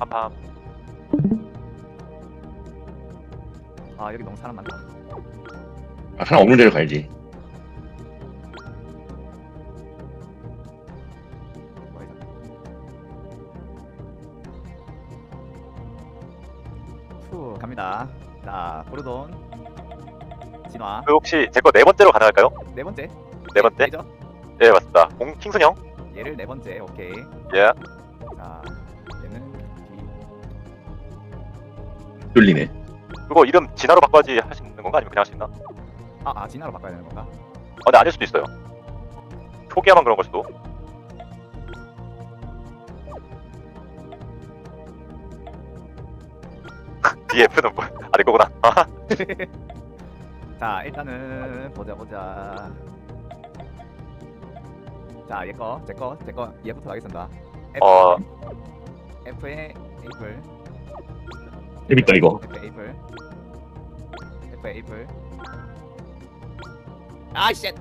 팜팜. 아 여기 너무 사람 많다. 아, 사람 없는 데로 가야지. 후 갑니다. 자 보르돈 진화 그 혹시 제 거 네 번째로 가능할까요? 네 번째. 네 번째? 얘죠? 네 맞습니다. 공 킹순 형. 얘를 네 번째. 오케이. 예. 뚫리네. 그거 이름 진화로 바꿔야지 할 수 있는 건가 아니면 그냥 할 수 있나? 아, 아 진화로 바꿔야 되는 건가? 어, 근데 아닐 수도 있어요. 초기화만 그런 걸 수도. DF는 뭐? 아, 내 거구나. 아, 자 일단은 보자 보자. 자 얘 거 제 거 제 거 얘부터 가겠습니다. F, 어. F의 에이플. 재밌다, 이거. F의 에이플. F의 에이플. 아 쉣.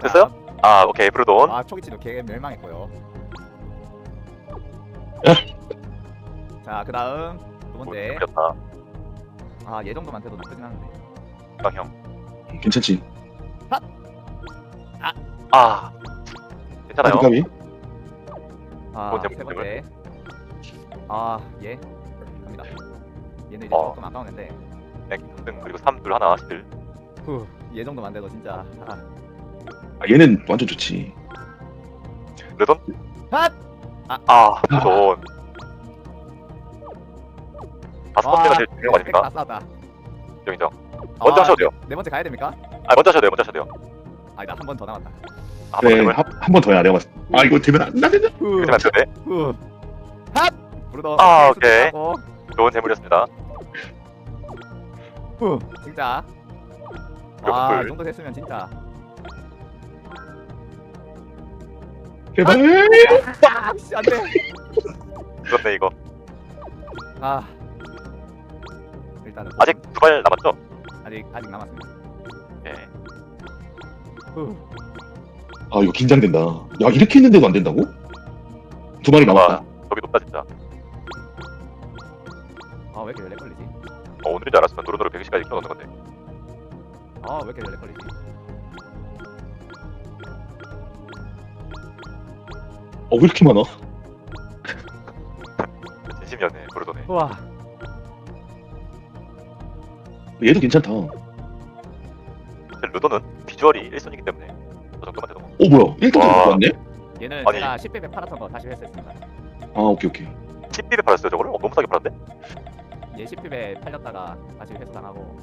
됐어요? 아, 오케이. 브루돈. 아 초기치도 개 멸망했고요. 자 그다음 두 번째. 렸다 아얘 정도만 돼도 나쁘진 않은데. 형. 괜찮지. 아. 괜찮아요. 어디까지? 아, 번째 세 문제는? 번째. 아, 예. 갑니다. 얘는 이제 어. 조금 아까웠는데. 네, 3등 그리고 3, 둘 하나, 11. 후, 얘 정도만 돼도 진짜. 아. 아, 얘는 완전 좋지. 르돈? 핫! 아, 르돈. 다섯 번째가 제일 중요한 거 아닙니까? 다 쌌다. 인정, 인정. 먼저 아, 하셔도 돼요. 네 번째 가야 됩니까? 아, 먼저 하셔도 돼요. 먼저 하셔도 돼요. 아니다, 한 번 더 남았다. 아, 그래, 한번 한번 더야, 내가 봤을 때. 아, 이거 되면 안 되는데? 후, 그러면 안 되네. 후. 핫! 브루더. 아, 수도 오케이. 하고. 좋은 재물이었습니다. 후, 진짜. 아, 불. 이 정도 됐으면 진짜. 제발. 아, 씨, 안 돼. 그렇네, 이거. 아. 일단은. 아직 두 발 남았죠? 아직, 아직 남았습니다. 네. 후. 아, 이거 긴장된다. 야, 이렇게 했는데도 안 된다고? 두 마리 남았다. 저기 높다, 진짜. 아, 왜 이렇게 렉 걸리지? 어, 오늘인 줄 알았으면 노릇노릇 100시까지 키워놓는 건데. 아, 왜 이렇게 렉 걸리지? 어, 왜 이렇게 많아? 진심이었네, 브루돈에. 우와. 얘도 괜찮다. 사실 르돈은 비주얼이 1순위이기 때문에 저 정도만 돼도 뭐. 어, 뭐야? 1등 와. 갖고 왔네? 얘는 아니. 제가 10배에 팔았던 거 다시 회수했습니다. 아, 오케이, 오케이. 10핍에 팔았어요, 저거를? 어, 너무 싸게 팔았네? 얘 10배 팔렸다가 다시 회수당하고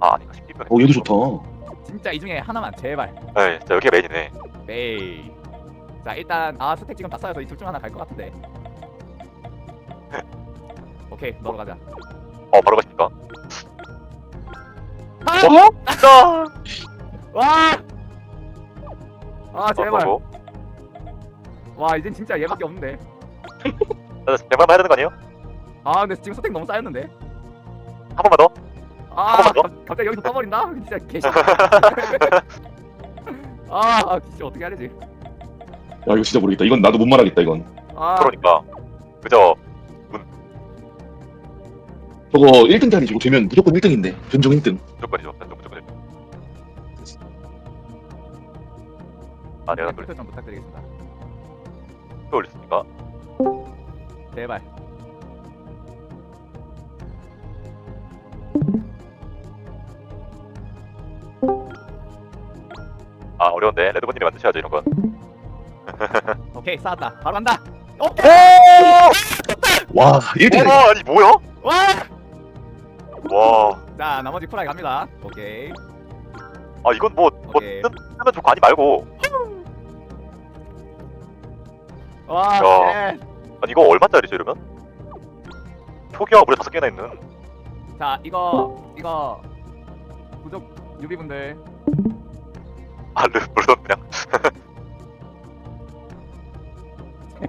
아, 아닌가, 10핍이면. 어, 얘도 좋다. 진짜 이 중에 하나만 제발 네, 진짜 여기가 메인이네. 메이 자 일단 아 스택 지금 다 쌓여서 이 둘 중 하나 갈 것 같은데 오케이 넣으러 가자 어, 바로 가십니까? 아! 어? 진짜! 와! 아 제발 어, 와 이젠 진짜 얘밖에 없는데 어, 100만 해야 되는 거 아니에요? 아 근데 지금 스택 너무 쌓였는데 한 번만 더? 아한 번만 더? 갑- 갑자기 여기서 떠버린다? 진짜 개시 아, 아 진짜 어떻게 되지 야, 이거 진짜 모르겠다. 이건 나도 못 말하겠다, 이건. 아 그러니까. 그저, 저거 1등 자리 저거 되면 무조건 1등인데. 변종 1등. 무조건이죠. 무조건, 무조건이죠. 아, 내가 표좀 부탁드리겠습니다 또 올렸습니까? 제발 어려운데. 레드본님이 만드셔야죠, 이런 건. 오케이 쌓았다 바로 간다 오케이 와, 1등. 와, 아니, 뭐야? 와! 와. 자 나머지 프라이 갑니다 오케이 아, 이건 뭐, 뭐, 오케이. 뜨, 뜨면 좋고, 아니 말고. 와 야. 네. 아니, 이거 얼마짜리죠, 이러면? 초기화가 무려 다섯 개나 있는. 자 이거 이거 구독 유비분들 발로 물었냐?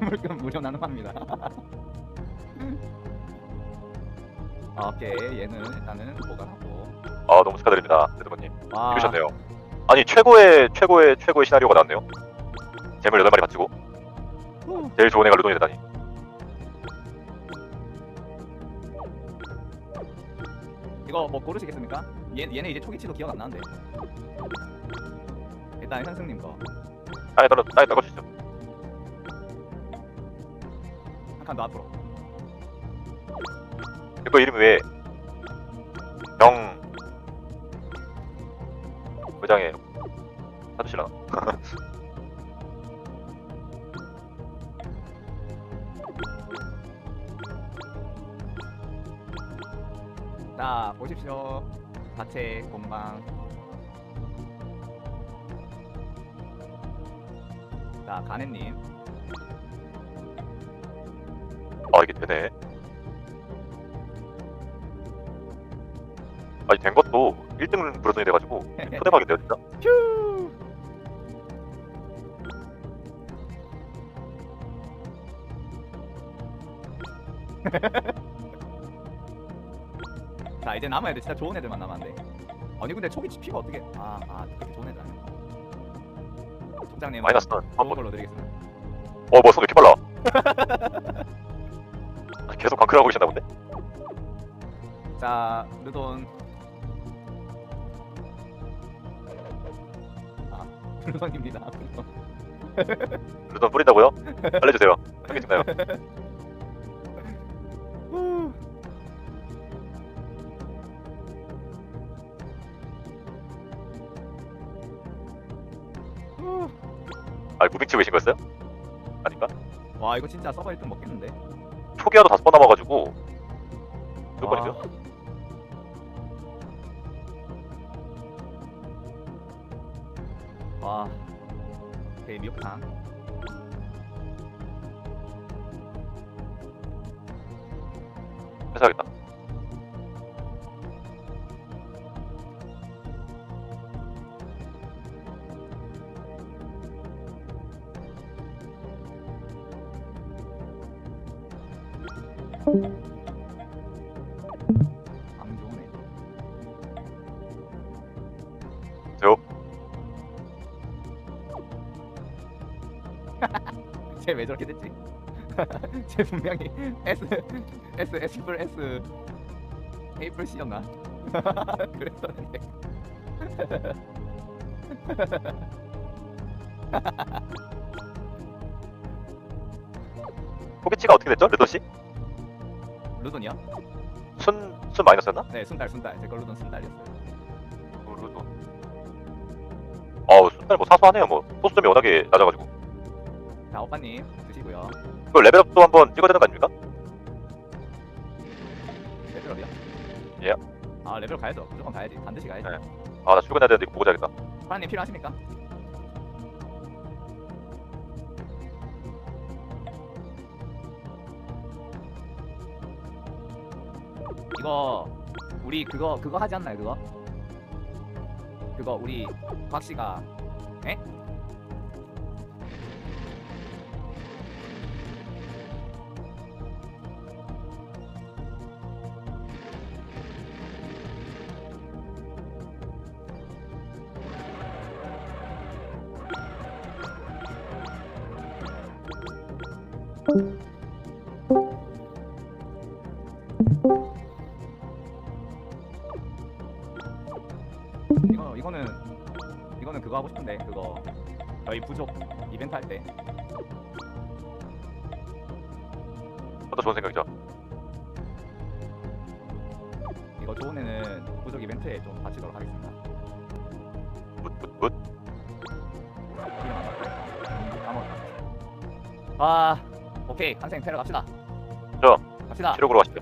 물금 무료 나눔합니다. 음. 아, 오케이 얘는 일단은 보관하고. 아 너무 축하드립니다, 대드모님. 와, 이루셨네요. 아니 최고의 최고의 최고의 시나리오가 나왔네요. 재물 8 마리 받치고. 제일 좋은 애가 루돈이 되다니. 이거 뭐 고르시겠습니까? 얘 얘네 이제 초기치도 기억 안 나는데. 일단 현승님 거. 땅에 떨어 땅에 떨어 주시죠. 한 칸 더 앞으로. 이거 이름이 왜 영 부장이에요? 사주실라나? 자 보십시오. 자체 공방. 자 가네님. 아 이게 되네. 아니 된 것도 1등 브로전이 돼가지고 초대박인데요 진짜. 휴. 자 이제 남은 애들 진짜 좋은 애들만 남았는데 아니 근데 초기 피가 어떻게 아 아 그렇게 좋은 애들 아니야 총장님 마이너스 좋은 한번 걸로 드리겠습니다 어뭐 손왜 이렇게 빨라? 아, 계속 광클 하고 계셨나 본데? 자 르돈 아 르돈입니다 르돈 루돈 뿌린다고요? 알려주세요. 현기증 나요. 아 무빙 치고 계신 거였어요? 아닌가? 와 이거 진짜 서버 1등 먹겠는데 초기화도 다섯 번 남아가지고 몇 번이죠? 와 오케이 미역탕 회사하겠다. 쟤왜 저렇게 됐지? 쟤 분명히 S S S 플 S A 플 C였나? 그랬었는데 포기치가 어떻게 됐죠? 르돈 씨? 루돈이요? 순, 순 마이너스였나? 네 순달 순달 제 걸로돈 순달이었어요 어, 르돈. 아우 순달 뭐 사소하네요 뭐 소수점이 워낙에 낮아가지고 자 오빠님 드시고요 이거 레벨업도 한번 찍어야 되는 거 아닙니까? 레벨업이요? 예. 아 레벨업 가야죠 무조건 가야지 반드시 가야지 네. 아 나 출근해야 되는데 보고 자야겠다 파란님 필요하십니까? 이거 우리 그거 그거 하지 않나요 그거? 그거 우리 곽 씨가 에? 이거 이거는 이거는 그거 하고 싶은데 그거 저희 부족 이벤트 할 때 그것도 좋은 생각이죠 이거 좋은 애는 부족 이벤트에 좀 바치도록 하겠습니다. 굿굿굿. 아 오케이 한생 패러 갑시다. 저. 갑시다. 치료구로 가시죠